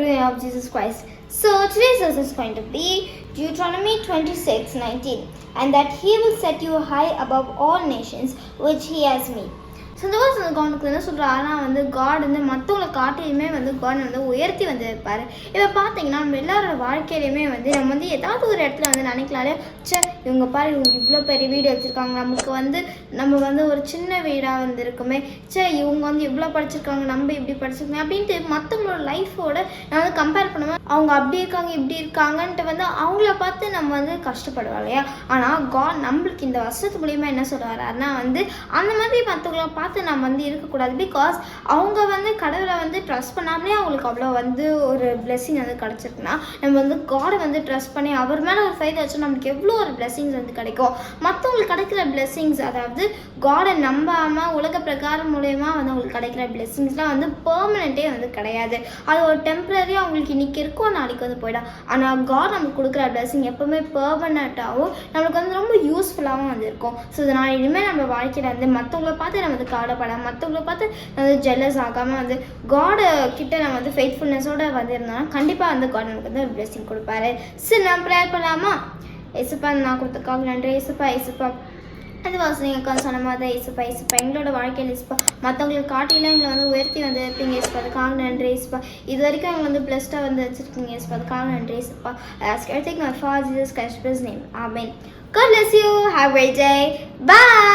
of Jesus Christ. So today's verse is going to be Deuteronomy 26 19, and that he will set you high above all nations which he has made. சந்தோஷம் இந்த வந்து என்ன சொல்கிறாருன்னா வந்து God வந்து மற்றவங்களை காட்டிலையுமே வந்து காட் வந்து உயர்த்தி வந்து இப்போ பார்த்தீங்கன்னா நம்ம எல்லாரோட வாழ்க்கையிலையுமே வந்து நம்ம வந்து ஏதாவது ஒரு இடத்துல வந்து நினைக்கலாலே சே இவங்க பாரு இவங்க இவ்வளோ பெரிய வீடு வச்சுருக்காங்க நமக்கு வந்து நம்ம வந்து ஒரு சின்ன வீடாக வந்து இருக்குமே இவங்க வந்து இவ்வளோ படிச்சிருக்காங்க நம்ம இப்படி படிச்சிருக்கோம் அப்படின்ட்டு மற்றவங்களோட லைஃபோட நான் வந்து கம்பேர் பண்ணுவேன். அவங்க அப்படி இருக்காங்க இப்படி இருக்காங்கன்ட்டு வந்து அவங்கள பார்த்து நம்ம வந்து கஷ்டப்படுவோம் இல்லையா? ஆனால் காட் நம்மளுக்கு இந்த வருஷத்து மூலியமாக என்ன சொல்ல வந்து அந்த மாதிரி மற்றவங்கள பார்த்து நம்ம வந்து இருக்கக்கூடாது. பிகாஸ் அவங்க வந்து கடவுளை வந்து ட்ரஸ்ட் பண்ணாமலே அவங்களுக்கு அவ்வளோ வந்து ஒரு blessing வந்து கிடச்சிருக்குன்னா நம்ம வந்து காடை வந்து ட்ரஸ்ட் பண்ணி அவர் மேலே ஒரு ஃபைட் வச்சா நம்மளுக்கு எவ்வளோ ஒரு blessings வந்து கிடைக்கும். மற்றவங்களுக்கு கிடைக்கிற blessings அதாவது காடை நம்பாமல் உலக பிரகாரம் மூலயமா வந்து அவங்களுக்கு கிடைக்கிற blessingsலாம் வந்து பெர்மனெண்ட்டே வந்து கிடையாது. அது ஒரு டெம்பரரியாக அவங்களுக்கு இன்னைக்கு இருக்கும் நாளைக்கு வந்து போயிடும். ஆனால் காட் நமக்கு கொடுக்குற blessing எப்போவுமே பெர்மனண்ட்டாகவும் நம்மளுக்கு வந்து ரொம்ப யூஸ்ஃபுல்லாகவும் வந்து இருக்கும். ஸோ இதனால் இனிமேல் நம்ம வாழ்க்கையில் வந்து மற்றவங்கள பார்த்து நம்ம வந்து மற்றவங்களை மற்றவங்கள பார்த்து வந்து ஜெல்லஸ் ஆகாமல் வந்து காடு கிட்ட நம்ம வந்து ஃபெய்த்ஃபுல்னஸோட வந்து இருந்தோம்னா கண்டிப்பாக வந்து காட் நமக்கு வந்து ஒரு கொடுப்பாரு. சரி நான் ப்ரேயர் பண்ணலாமா? இசுப்பா நான் கொடுத்துருக்காங்க நன்றி. இசுப்பா இசுப்பா அது வாசனை அக்கா சொன்ன மாதிரி இசுப்பா இசுப்பா எங்களோட வாழ்க்கையில் இசுப்பா மற்றவங்களுக்கு காட்டிலாம் எங்களை வந்து உயர்த்தி வந்து இருப்பீங்க இசுப்பா அதுக்காக நன்றி இசுப்பா இது வரைக்கும் எங்களை வந்து பிளஸ்டாக வந்து வச்சுருக்கீங்க இசுப்பா அதுக்காக நன்றி இசுப்பா I think my for Jesus Christ name amen God bless you. Have a great day. Bye.